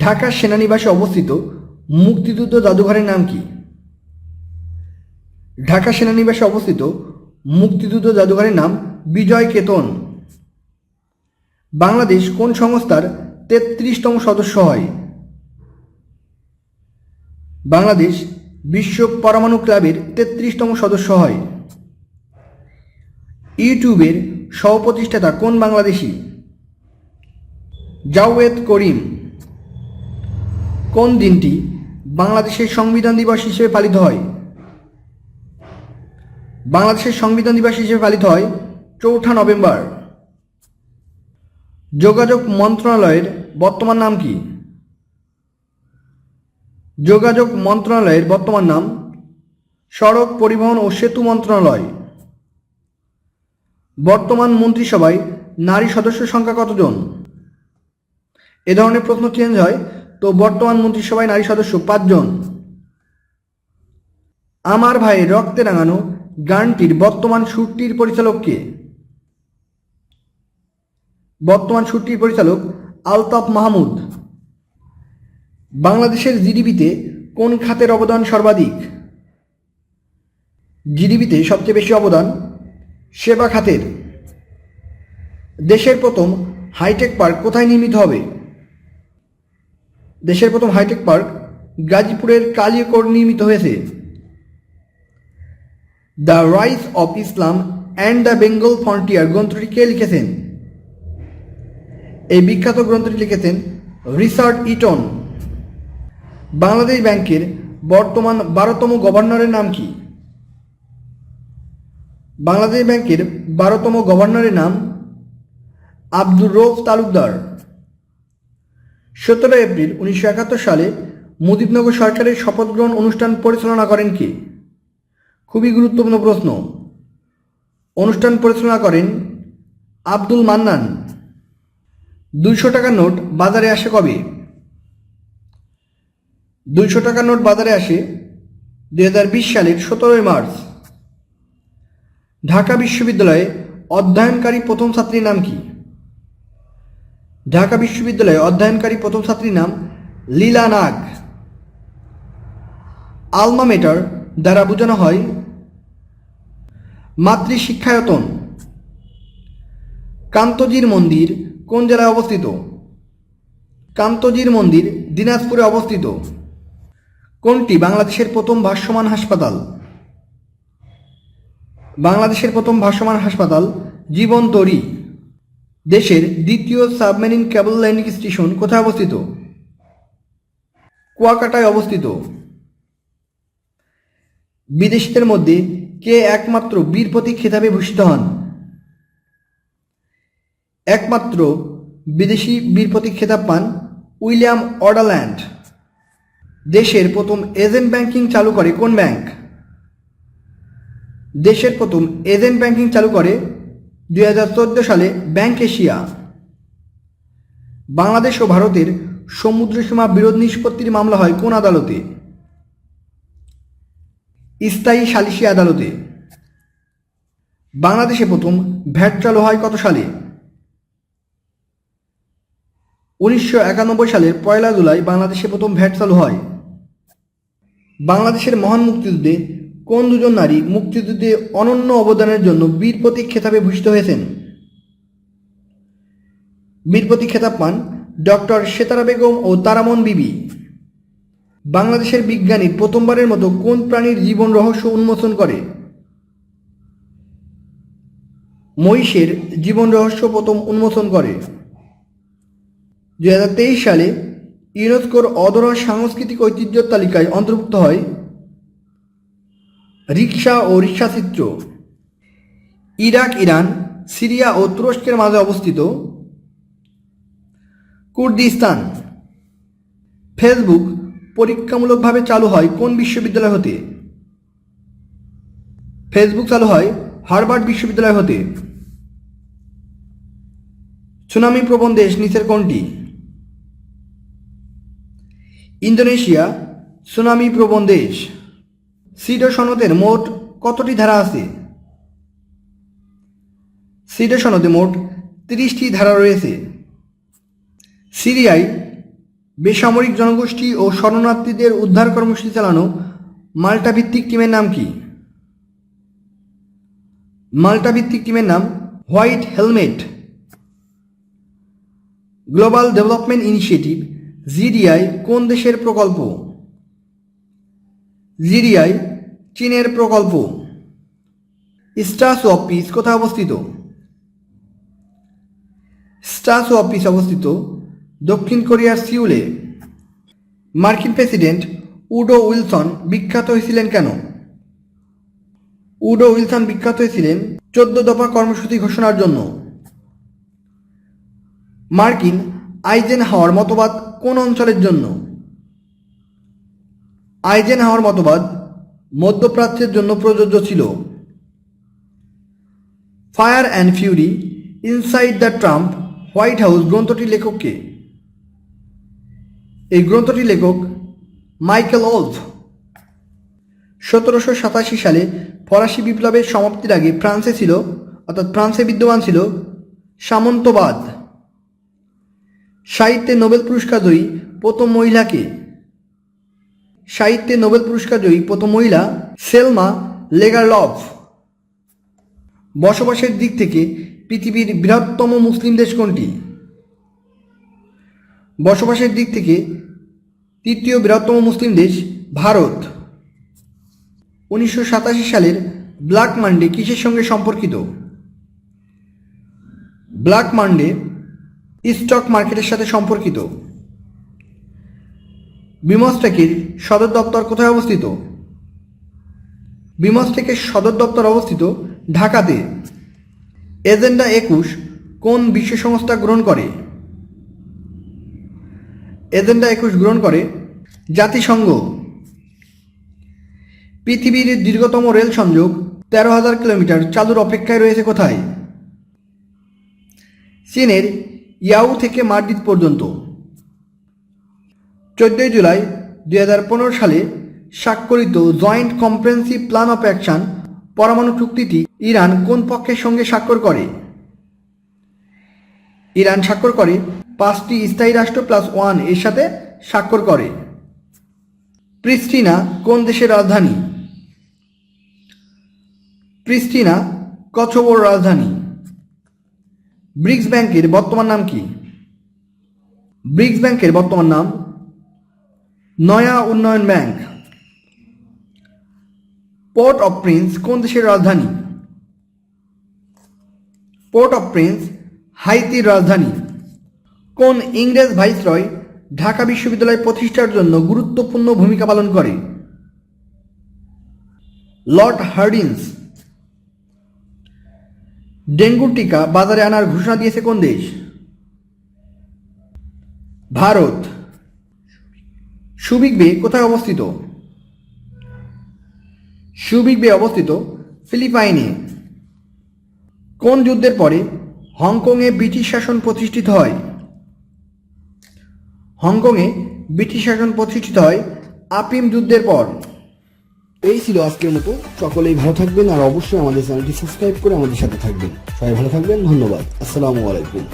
ঢাকা সেনানিবাসে অবস্থিত মুক্তিযুদ্ধ জাদুঘরের নাম কি? ঢাকা সেনানিবাসে অবস্থিত মুক্তিযুদ্ধ জাদুঘরের নাম বিজয় কেতন। বাংলাদেশ কোন সংস্থার তেত্রিশতম সদস্য হয়? বাংলাদেশ বিশ্ব পরমাণু ক্লাবের তেত্রিশতম সদস্য হয়। ইউটিউবের সহপ্রতিষ্ঠাতা কোন বাংলাদেশি? জাওয়েদ করিম। কোন দিনটি বাংলাদেশের সংবিধান দিবস হিসেবে পালিত হয়? বাংলাদেশের সংবিধান দিবস হিসেবে পালিত হয় চৌঠা নভেম্বর। যোগাযোগ মন্ত্রণালয়ের বর্তমান নাম কি? যোগাযোগ মন্ত্রণালয়ের বর্তমান নাম সড়ক পরিবহন ও সেতু মন্ত্রণালয়। বর্তমান মন্ত্রিসভায় নারী সদস্য সংখ্যা কতজন? এ ধরনের প্রশ্ন চেঞ্জ হয় তো বর্তমান মন্ত্রিসভায় নারী সদস্য পাঁচজন। আমার ভাইয়ের রক্তে রাঙানো গানটির বর্তমান সুরটির পরিচালক কে? বর্তমান সুরটির পরিচালক আলতাফ মাহমুদ। বাংলাদেশের জিডিপিতে কোন খাতের অবদান সর্বাধিক? জিডিপিতে সবচেয়ে বেশি অবদান সেবা খাতের। দেশের প্রথম হাইটেক পার্ক কোথায় নির্মিত হবে? দেশের প্রথম হাইটেক পার্ক গাজীপুরের কালিয়াকোট নির্মিত হয়েছে। The Rise of Islam and the Bengal Frontier গ্রন্থটি কে লিখেছেন? এই বিখ্যাত গ্রন্থটি লিখেছেন রিচার্ড ইটন। বাংলাদেশ ব্যাংকের বর্তমান বারোতম গভর্নরের নাম কি? বাংলাদেশ ব্যাংকের বারোতম গভর্নরের নাম আব্দুর রৌফ তালুকদার। সতেরো এপ্রিল উনিশশো একাত্তর সালে মুজিবনগর সরকারের শপথ গ্রহণ অনুষ্ঠান পরিচালনা করেন কে? খুবই গুরুত্বপূর্ণ প্রশ্ন। অনুষ্ঠান পরিচালনা করেন আব্দুল মান্নান। দুইশো টাকার নোট বাজারে আসে কবে? দুইশো টাকার নোট বাজারে আসে দুই হাজার বিশ সালের সতেরোই মার্চ। ঢাকা বিশ্ববিদ্যালয়ে অধ্যয়নকারী প্রথম ছাত্রীর নাম কি? ঢাকা বিশ্ববিদ্যালয়ে অধ্যয়নকারী প্রথম ছাত্রীর নাম লীলা নাগ। আলমা মেটার দ্বারা বোঝানো হয়, মাতৃশিক্ষায়তন। কান্তজির মন্দির কোন জেলায় অবস্থিত? কান্তজির মন্দির দিনাজপুরে অবস্থিত। কোনটি বাংলাদেশের প্রথম ভাষ্যমান হাসপাতাল? বাংলাদেশের প্রথম ভাষ্যমান হাসপাতাল জীবন তরি দেশের দ্বিতীয় সাবমেরিন ক্যাবল ল্যান্ডিং স্টেশন কোথায় অবস্থিত? কুয়াকাটায় অবস্থিত। বিদেশিদের মধ্যে কে একমাত্র বীর প্রতীক খেতাবে ভূষিত হন? একমাত্র বিদেশি বীর প্রতীক খেতাব পান উইলিয়াম অর্ডাল্যান্ড দেশের প্রথম এজেন্ট ব্যাংকিং চালু করে কোন ব্যাংক? দেশের প্রথম এজেন্ট ব্যাংকিং চালু করে দুই হাজার চোদ্দ সালে ব্যাংক এশিয়া, বাংলাদেশ ও ভারতের সমুদ্রসীমা বিরোধ নিষ্পত্তির মামলা হয় কোন আদালতে? স্থায়ী সালিসি আদালতে। বাংলাদেশে প্রথম ভ্যাট চালু হয় কত সালে? উনিশশো একানব্বই সালের পয়লা জুলাই বাংলাদেশে প্রথম ভ্যাট চালু হয়। বাংলাদেশের মহান মুক্তিযুদ্ধে কোন দুজন নারী মুক্তিযুদ্ধে অনন্য অবদানের জন্য বীর প্রতীক খেতাবে ভূষিত হয়েছেন? বীর প্রতীক খেতাব পান ডক্টর সেতারা বেগম ও তারামন বিবি। বাংলাদেশের বিজ্ঞানী প্রথমবারের মতো কোন প্রাণীর জীবন রহস্য উন্মোচন করে? মহিষের জীবন রহস্য প্রথম উন্মোচন করে। দু হাজার তেইশ সালে ইউনেস্কোর অধরা সাংস্কৃতিক ঐতিহ্যের তালিকায় অন্তর্ভুক্ত হয় রিক্সা ও রিক্সাচিত্র ইরাক, ইরান, সিরিয়া ও তুরস্কের মাঝে অবস্থিত। কুর্দিস্তান। ফেসবুক পরীক্ষামূলকভাবে চালু হয় কোন বিশ্ববিদ্যালয় হতে? ফেসবুক চালু হয় হার্ভার্ড বিশ্ববিদ্যালয় হতে। সুনামি প্রবণ দেশ নিচের কোনটি? ইন্দোনেশিয়া, সুনামি প্রবণ দেশ সিডো সনদের মোট কতটি ধারা আছে? সিডো সনদে মোট তিরিশটি ধারা রয়েছে। সিরিয়ায় বেসামরিক জনগোষ্ঠী ও শরণার্থীদের উদ্ধার কর্মসূচি চালানো মাল্টা ভিত্তিক টিমের নাম কি? মাল্টা ভিত্তিক টিমের নাম White Helmet. Global Development Initiative, GDI, কোন দেশের প্রকল্প? জিডিআই চীনের প্রকল্প। স্টাস অফ পিস কোথায় অবস্থিত? স্টাস অফ পিস অবস্থিত দক্ষিণ কোরিয়ার সিউলে। মার্কিন প্রেসিডেন্ট উডো উইলসন বিখ্যাত হয়েছিলেন কেন? উডো উইলসন বিখ্যাত হয়েছিলেন চোদ্দ দফা কর্মসূচি ঘোষণার জন্য। মার্কিন আইজেন হাওয়ার মতবাদ কোন অঞ্চলের জন্য? আইজেন হাওয়ার মতবাদ মধ্যপ্রাচ্যের জন্য প্রযোজ্য ছিল। Fire and Fury, Inside the Trump, White House গ্রন্থটির লেখককে এই গ্রন্থটির লেখক মাইকেল ওলফ সতেরোশো সাতাশি সালে ফরাসি বিপ্লবের সমাপ্তির আগে ফ্রান্সে ছিল, অর্থাৎ ফ্রান্সে বিদ্যমান ছিল সামন্তবাদ। সাহিত্যে নোবেল পুরস্কার জয়ী প্রথম মহিলাকে সাহিত্যে নোবেল পুরস্কার জয়ী প্রথম মহিলা সেলমা লেগারলভ। বসবাসের দিক থেকে পৃথিবীর বৃহত্তম মুসলিম দেশ কোনটি? বসবাসের দিক থেকে তৃতীয় বৃহত্তম মুসলিম দেশ ভারত। উনিশশো সাতাশি সালের ব্ল্যাক মান্ডে কিসের সঙ্গে সম্পর্কিত? ব্ল্যাক মান্ডে স্টক মার্কেটের সাথে সম্পর্কিত। বিমস্টেকের সদর দপ্তর কোথায় অবস্থিত? বিমস্টেকের সদর দপ্তর অবস্থিত ঢাকাতে। এজেন্ডা একুশ কোন বিশ্ব সংস্থা গ্রহণ করে? এজেন্ডা একুশ গ্রহণ করে জাতিসংঘ। পৃথিবীর দীর্ঘতম রেল সংযোগ তেরো হাজার কিলোমিটার, চালুর অপেক্ষায় রয়েছে কোথায়? চীনের ইয়াউ থেকে মার্ডিত পর্যন্ত। চোদ্দই জুলাই দুই হাজার পনেরো সালে স্বাক্ষরিত Joint Comprehensive Plan of Action পরমাণু চুক্তিটি ইরান কোন পক্ষের সঙ্গে স্বাক্ষর করে? ইরান স্বাক্ষর করে পাঁচটি স্থায়ী রাষ্ট্র প্লাস ওয়ানের সাথে স্বাক্ষর করে। প্রিস্টিনা কোন দেশের রাজধানী? প্রিস্টিনা কচোবোর রাজধানী। ব্রিক্স ব্যাংকের বর্তমান নাম কি? ব্রিক্স ব্যাংকের বর্তমান নাম নয়া উন্নয়ন ব্যাংক। পোর্ট অফ প্রিন্স কোন দেশের রাজধানী? পোর্ট অফ প্রিন্স হাইতির রাজধানী। কোন ইংরেজ ভাইসরয় ঢাকা বিশ্ববিদ্যালয় প্রতিষ্ঠার জন্য গুরুত্বপূর্ণ ভূমিকা পালন করে? লর্ড হার্ডিন্স ডেঙ্গুর টিকা বাজারে আনার ঘোষণা দিয়েছে কোন দেশ? ভারত। সুবিক বে কোথায় অবস্থিত? সুবিক বে অবস্থিত ফিলিপাইনে। কোন যুদ্ধের পরে হংকংয়ে ব্রিটিশ শাসন প্রতিষ্ঠিত হয়? হংকংয়ে ব্রিটিশ শাসন প্রতিষ্ঠিত হয় আপিম যুদ্ধের পর। এই ছিল আজকের মতো। সকলেই ভালো থাকবেন আর অবশ্যই আমাদের চ্যানেলটি সাবস্ক্রাইব করে আমাদের সাথে থাকবেন। সবাই ভালো থাকবেন। ধন্যবাদ। আসসালামু আলাইকুম।